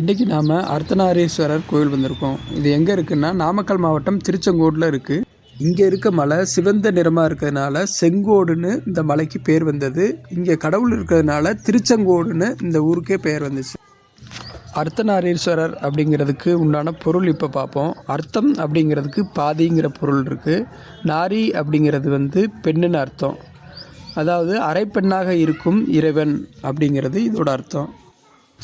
இன்றைக்கி நாம் அர்த்தநாரீஸ்வரர் கோயில் வந்திருக்கோம். இது எங்கே இருக்குன்னா நாமக்கல் மாவட்டம் திருச்செங்கோடில் இருக்குது இங்கே இருக்க மலை சிவந்த நிறமாக இருக்கிறதுனால செங்கோடுன்னு இந்த மலைக்கு பேர் வந்தது. இங்கே கடவுள் இருக்கிறதுனால திருச்செங்கோடுன்னு இந்த ஊருக்கே பெயர் வந்துச்சு. அர்த்தநாரீஸ்வரர் அப்படிங்கிறதுக்கு உண்டான பொருள் இப்போ பார்ப்போம். அர்த்தம் அப்படிங்கிறதுக்கு பாதிங்கிற பொருள் இருக்குது நாரி அப்படிங்கிறது வந்து பெண்ணுன்னு அர்த்தம். அதாவது அரைப்பெண்ணாக இருக்கும் இறைவன் அப்படிங்கிறது இதோட அர்த்தம்.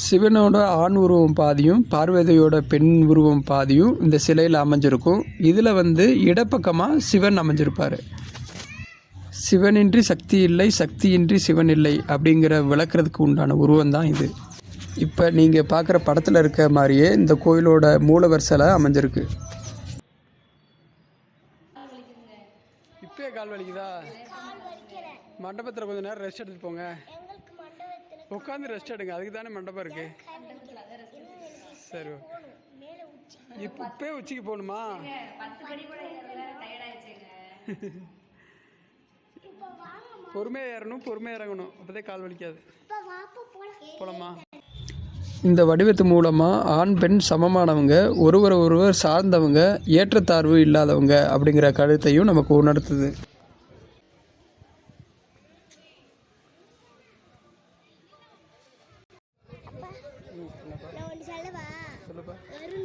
சிவனோட ஆண் உருவம் பாதியும் பார்வதியோட பெண் உருவம் பாதியும் இந்த சிலையில் அமைஞ்சிருக்கும். இதில் வந்து இடப்பக்கமாக சிவன் அமைஞ்சிருப்பார். சிவனின்றி சக்தி இல்லை சக்தியின்றி சிவன் இல்லை அப்படிங்கிற விளக்குறதுக்கு உண்டான உருவம் தான் இது. இப்போ நீங்கள் பார்க்குற படத்தில் இருக்க மாதிரியே இந்த கோயிலோட மூலவர் சிலை அமைஞ்சிருக்கு. இப்பயே கால் வலிக்குதா? மண்டபத்தில் கொஞ்சம் நேரம் ரெஸ்ட் எடுத்துட்டு போங்க. உட்காந்து ரெஸ்ட் எடுங்க. அதுக்கு தானே மண்டபம் இருக்கு. சரி இப்போ இப்பயே உச்சிக்கு போகணுமா? பொறுமையாக ஏறணும் பொறுமையாக இறங்கணும். அப்போதான் கால் வலிக்காது. போலாமா? இந்த வடிவத்து மூலமாக ஆண் பெண் சமமானவங்க ஒருவரை ஒருவர் சார்ந்தவங்க ஏற்றத்தாழ்வு இல்லாதவங்க அப்படிங்கிற கருத்தையும் நமக்கு உணர்த்துது. சொல்லுப்பா வருண்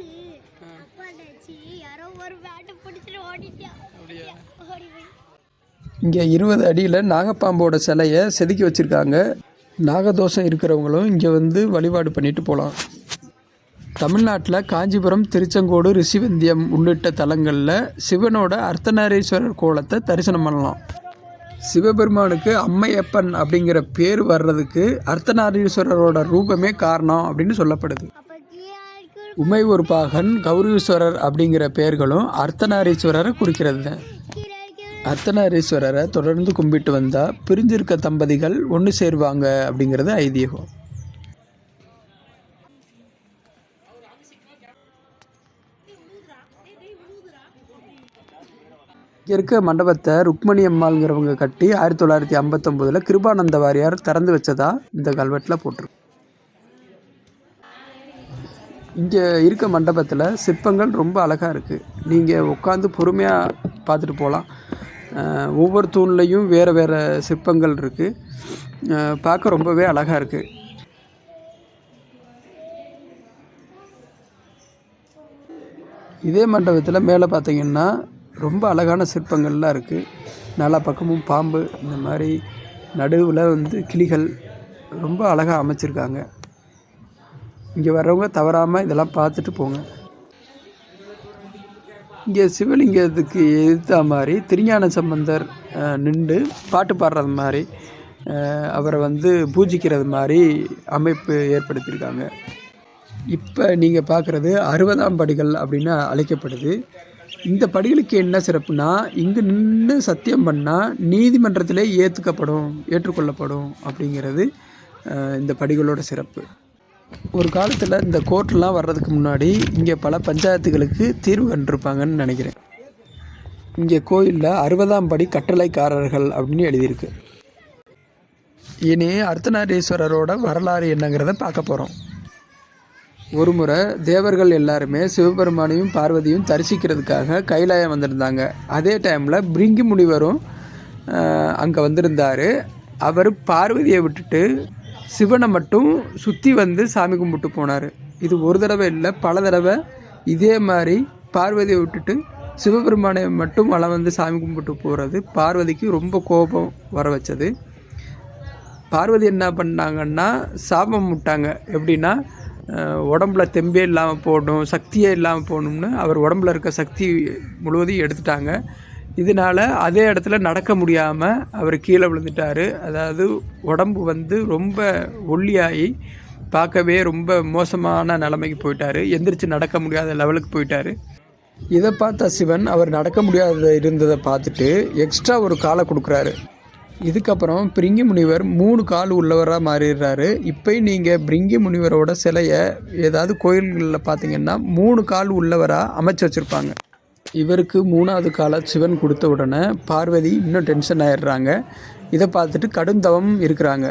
அப்பா என்னாச்சு? யாரோ ஒரு வேட்டை பிடிச்சிட்டு ஓடிட்டியா அப்படியா? ஓடி போய். இங்கே இருபது அடியில் நாகப்பாம்போட சிலையை செதுக்கி வச்சுருக்காங்க. நாகதோஷம் இருக்கிறவங்களும் இங்கே வந்து வழிபாடு பண்ணிட்டு போகலாம். தமிழ்நாட்டில் காஞ்சிபுரம் திருச்செங்கோடு ரிஷிவந்தியம் உள்ளிட்ட தலங்களில் சிவனோட அர்த்தநாரீஸ்வரர் கோலத்தை தரிசனம் பண்ணலாம். சிவபெருமானுக்கு அம்மையப்பன் அப்படிங்கிற பேர் வர்றதுக்கு அர்த்தநாரீஸ்வரரோட ரூபமே காரணம் அப்படின்னு சொல்லப்படுது. உமை ஒரு பாகன் கௌரீஸ்வரர் அப்படிங்கிற பெயர்களும் அர்த்தநாரீஸ்வரரை குறிக்கிறது. தான் அர்த்தநாரீஸ்வரரை தொடர்ந்து கும்பிட்டு வந்தால் பிரிஞ்சிருக்க தம்பதிகள் ஒன்று சேருவாங்க அப்படிங்கிறது ஐதீகம். இங்கே இருக்க மண்டபத்தை ருக்மணி அம்மாளுங்கிறவங்க கட்டி ஆயிரத்தி தொள்ளாயிரத்தி ஐம்பத்தொம்போதில் கிருபானந்த வாரியார் திறந்து வச்சதா இந்த கல்வெட்டில் போட்டிருக்கு. இங்கே இருக்க மண்டபத்தில் சிற்பங்கள் ரொம்ப அழகாக இருக்குது நீங்கள் உட்காந்து பொறுமையாக பார்த்துட்டு போகலாம். ஒவ்வொரு தூண்லேயும் வேறு வேறு சிற்பங்கள் இருக்குது பார்க்க ரொம்பவே அழகாக இருக்குது இதே மண்டபத்தில் மேலே பார்த்தீங்கன்னா ரொம்ப அழகான சிற்பங்கள்லாம் இருக்குது நாலா பக்கமும் பாம்பு இந்த மாதிரி நடுவில் வந்து கிளிகள் ரொம்ப அழகாக அமைச்சிருக்காங்க. இங்கே வர்றவங்க தவறாமல் இதெல்லாம் பார்த்துட்டு போங்க. இங்கே சிவலிங்கத்துக்கு எதிர்த்த மாதிரி திருஞான சம்பந்தர் நின்று பாட்டு பாடுறது மாதிரி அவரை வந்து பூஜிக்கிறது மாதிரி அமைப்பு ஏற்படுத்தியிருக்காங்க. இப்போ நீங்கள் பார்க்குறது அறுபதாம் படிகள் அப்படின்னு அழைக்கப்படுது. இந்த படிகளுக்கு என்ன சிறப்புனா இங்கே நின்று சத்தியம் பண்ணால் நீதிமன்றத்திலே ஏற்றுக்கப்படும் ஏற்றுக்கொள்ளப்படும் அப்படிங்கிறது இந்த படிகளோட சிறப்பு. ஒரு காலத்தில் இந்த கோர்ட்லாம் வர்றதுக்கு முன்னாடி இங்கே பல பஞ்சாயத்துகளுக்கு தீர்வு கண்டிருப்பாங்கன்னு நினைக்கிறேன். இங்கே கோயிலில் அறுபதாம் படி கட்டளைக்காரர்கள் அப்படின்னு எழுதியிருக்கு. இனி அர்த்தநாரீஸ்வரரோட வரலாறு என்னங்கிறத பார்க்க போகிறோம் ஒரு முறை தேவர்கள் எல்லாருமே சிவபெருமானையும் பார்வதியும் தரிசிக்கிறதுக்காக கைலாயம் வந்திருந்தாங்க. அதே டைமில் பிரிங்கி முனிவரும் அங்கே வந்திருந்தார். அவர் பார்வதியை விட்டுட்டு சிவனை மட்டும் சுற்றி வந்து சாமி கும்பிட்டு போனார். இது ஒரு தடவை இல்லை பல தடவை இதே மாதிரி பார்வதியை விட்டுட்டு சிவபெருமானை மட்டும் வளம் வந்து சாமி கும்பிட்டு போகிறது பார்வதிக்கு ரொம்ப கோபம் வர வச்சது. பார்வதி என்ன பண்ணாங்கன்னா சாபம் விட்டாங்க. எப்படின்னா உடம்புல தெம்பே இல்லாமல் போகணும் சக்தியே இல்லாமல் போகணும்னு அவர் உடம்புல இருக்க சக்தி முழுவதையும் எடுத்துட்டாங்க. இதனால் அதே இடத்துல நடக்க முடியாமல் அவர் கீழே விழுந்துட்டார். அதாவது உடம்பு வந்து ரொம்ப ஒல்லியாகி பார்க்கவே ரொம்ப மோசமான நிலைமைக்கு போயிட்டார். எந்திரிச்சு நடக்க முடியாத லெவலுக்கு போயிட்டார். இதை பார்த்த சிவன் அவர் நடக்க முடியாத இருந்ததை பார்த்துட்டு எக்ஸ்ட்ரா ஒரு காலை கொடுக்குறாரு. இதுக்கப்புறம் பிரிங்கி முனிவர் மூணு கால் உள்ளவராக மாறிடுறாரு. இப்போ நீங்கள் பிரிங்கி முனிவரோட சிலையை ஏதாவது கோயில்களில் பார்த்தீங்கன்னா மூணு கால் உள்ளவராக அமைச்சு வச்சுருப்பாங்க. இவருக்கு மூணாவது காலை சிவன் கொடுத்த உடனே பார்வதி இன்னும் டென்ஷன் ஆயிடுறாங்க. இதை பார்த்துட்டு கடும் தவம் இருக்கிறாங்க.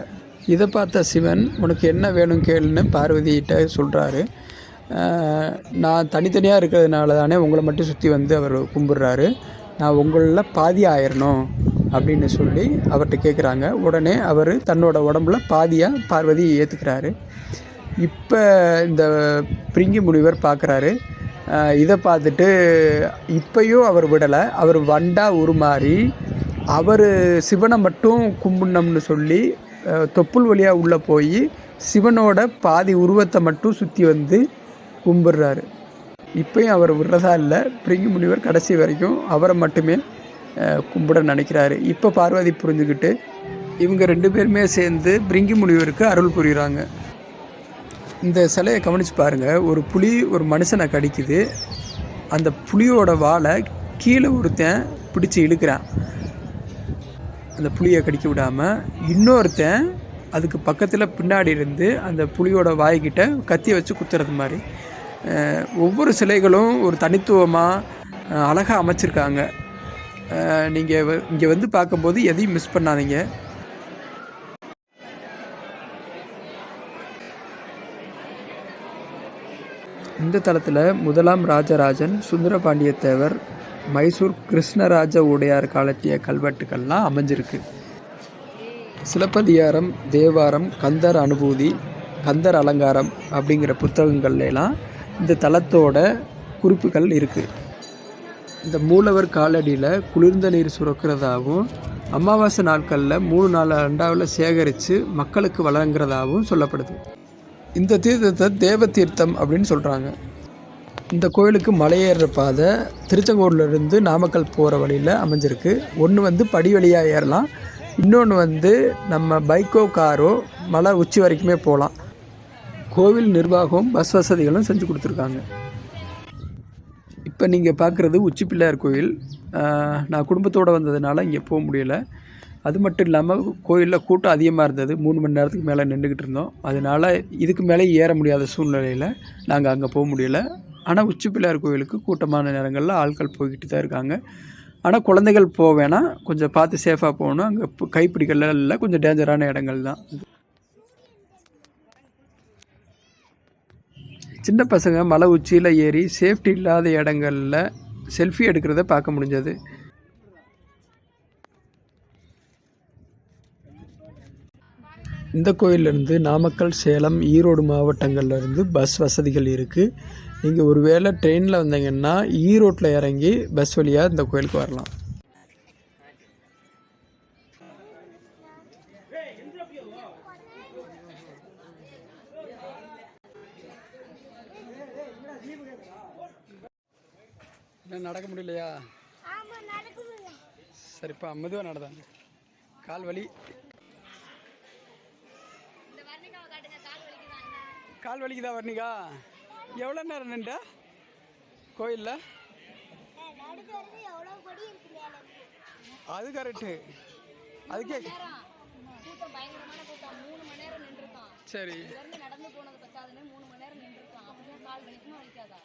இதை பார்த்த சிவன் உனக்கு என்ன வேணும் கேளுன்னு பார்வதிகிட்ட சொல்கிறாரு நான் தனித்தனியாக இருக்கிறதுனால தானே உங்களை மட்டும் சுற்றி வந்து அவர் கும்பிட்றாரு. நான் உங்களில் பாதி ஆயிரணும் அப்படின்னு சொல்லி அவர்கிட்ட கேட்குறாங்க உடனே அவர் தன்னோட உடம்புல பாதியாக பார்வதி ஏற்றுக்கிறாரு இப்போ இந்த பிரிங்கி முனிவர் பார்க்குறாரு இதை பார்த்துட்டு இப்பையும் அவர் விடலை. அவர் வண்டா உருமாறி அவர் சிவனை மட்டும் கும்பிடணும்னு சொல்லி தொப்புள் வழியாக உள்ளே போய் சிவனோட பாதி உருவத்தை மட்டும் சுற்றி வந்து கும்பிட்றாரு. இப்பயும் அவர் விடுறதா இல்லை. பிரிங்கி முனிவர் கடைசி வரைக்கும் அவரை மட்டுமே கும்பிட நினைக்கிறாரு. இப்போ பார்வதி புரிஞ்சுக்கிட்டு இவங்க ரெண்டு பேருமே சேர்ந்து பிரிங்கி முனிவருக்கு அருள் புரிகிறாங்க இந்த சிலையை கவனித்து பாருங்கள் ஒரு புலி ஒரு மனுஷனை கடிக்குது. அந்த புலியோட வாலை கீழே ஒருத்தன் பிடிச்சி இழுக்கிறான். அந்த புளியை கடிக்க விடாமல் இன்னொருத்தன் அதுக்கு பக்கத்தில் பின்னாடி இருந்து அந்த புளியோட வாய்கிட்ட கத்தி வச்சு குத்துறது மாதிரி. ஒவ்வொரு சிலைகளும் ஒரு தனித்துவமாக அழகாக அமைச்சிருக்காங்க. நீங்கள் இங்கே வந்து பார்க்கும்போது எதையும் மிஸ் பண்ணாதீங்க. இந்த தளத்தில் முதலாம் ராஜராஜன் சுந்தரபாண்டிய தேவர் மைசூர் கிருஷ்ணராஜ உடையார் காலத்திய கல்வெட்டுக்கள்லாம் அமைஞ்சிருக்கு. சிலப்பதிகாரம் தேவாரம் கந்தர் அனுபூதி கந்தர் அலங்காரம் அப்படிங்கிற புத்தகங்கள்ல எல்லாம் இந்த தளத்தோட குறிப்புகள் இருக்குது இந்த மூலவர் காலடியில் குளிர்ந்த நீர் சுரக்கிறதாகவும் அமாவாசை நாட்களில் மூணு நாலு அண்டாவில் சேகரித்து மக்களுக்கு வழங்குறதாகவும் சொல்லப்படுது. இந்த தீர்த்தத்தை தேவ தீர்த்தம் அப்படின்னு சொல்கிறாங்க இந்த கோயிலுக்கு மலையேறுற பாதை திருச்செங்கோடிலிருந்து நாமக்கல் போகிற வழியில் அமைஞ்சிருக்கு. ஒன்று வந்து படி வழியாக ஏறலாம். இன்னொன்று வந்து நம்ம பைக்கோ காரோ மலை உச்சி வரைக்குமே போகலாம் கோவில் நிர்வாகம் பஸ் வசதிகளும் செஞ்சு கொடுத்துருக்காங்க. இப்போ நீங்கள் பார்க்குறது உச்சி பிள்ளையார் கோயில் நான் குடும்பத்தோடு வந்ததுனால இங்கே போக முடியல. அது மட்டும் இல்லாமல் கோயிலில் கூட்டம் அதிகமாக இருந்தது. மூணு மணி நேரத்துக்கு மேலே நின்றுக்கிட்டு இருந்தோம். அதனால் இதுக்கு மேலே ஏற முடியாத சூழ்நிலையில் நாங்கள் அங்கே போக முடியல. ஆனால் உச்சி பிள்ளையார் கோயிலுக்கு கூட்டமான நேரங்களில் ஆட்கள் போய்கிட்டு தான் இருக்காங்க. ஆனால் குழந்தைகள் போக வேணாம். கொஞ்சம் பார்த்து சேஃபாக போகணும். அங்கே கைப்பிடிக்கல இல்லை. கொஞ்சம் டேஞ்சரான இடங்கள் தான். சின்ன பசங்க மலை உச்சியில் ஏறி சேஃப்டி இல்லாத இடங்களில் செல்ஃபி எடுக்கிறத பார்க்க முடிஞ்சது. இந்த கோயிலிருந்து நாமக்கல் சேலம் ஈரோடு மாவட்டங்கள்ல இருந்து பஸ் வசதிகள் இருக்குது நீங்கள் ஒரு வேளை ட்ரெயினில் வந்தீங்கன்னா ஈரோட்டில் இறங்கி பஸ் வழியாக இந்த கோயிலுக்கு வரலாம். என்ன நடக்க முடியலையா? ஆமா நடக்க முடியல. சரிப்பா மெதுவாக நடந்தாங்க. கால் வலி. கால் வலிக்குதா வர்ணிகா எவ்வளோ நேரம் நின்ற கோயிலில்? அது கரெக்டு அதுக்கே சரி.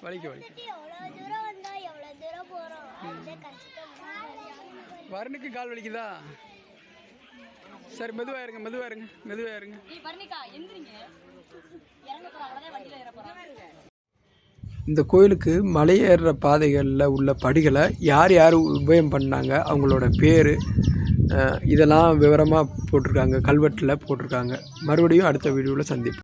வலிக்க வலிக்க. எவ்வளவு தூரம் வந்தா எவ்வளவு தூரம் போறோம்? அந்த கஷ்டம் வருணுக்கு கால் வலிக்குதா? சரி மெதுவாக இருங்க மெதுவாக இந்த கோயிலுக்கு மலையேறுற பாதைகளில் உள்ள படிகளை யார் யார் உபயம் பண்ணாங்க அவங்களோட பேர் இதெல்லாம் விவரமாக போட்டிருக்காங்க கல்வெட்டில் போட்டிருக்காங்க. மறுபடியும் அடுத்த வீடியோவில் சந்திப்போம்.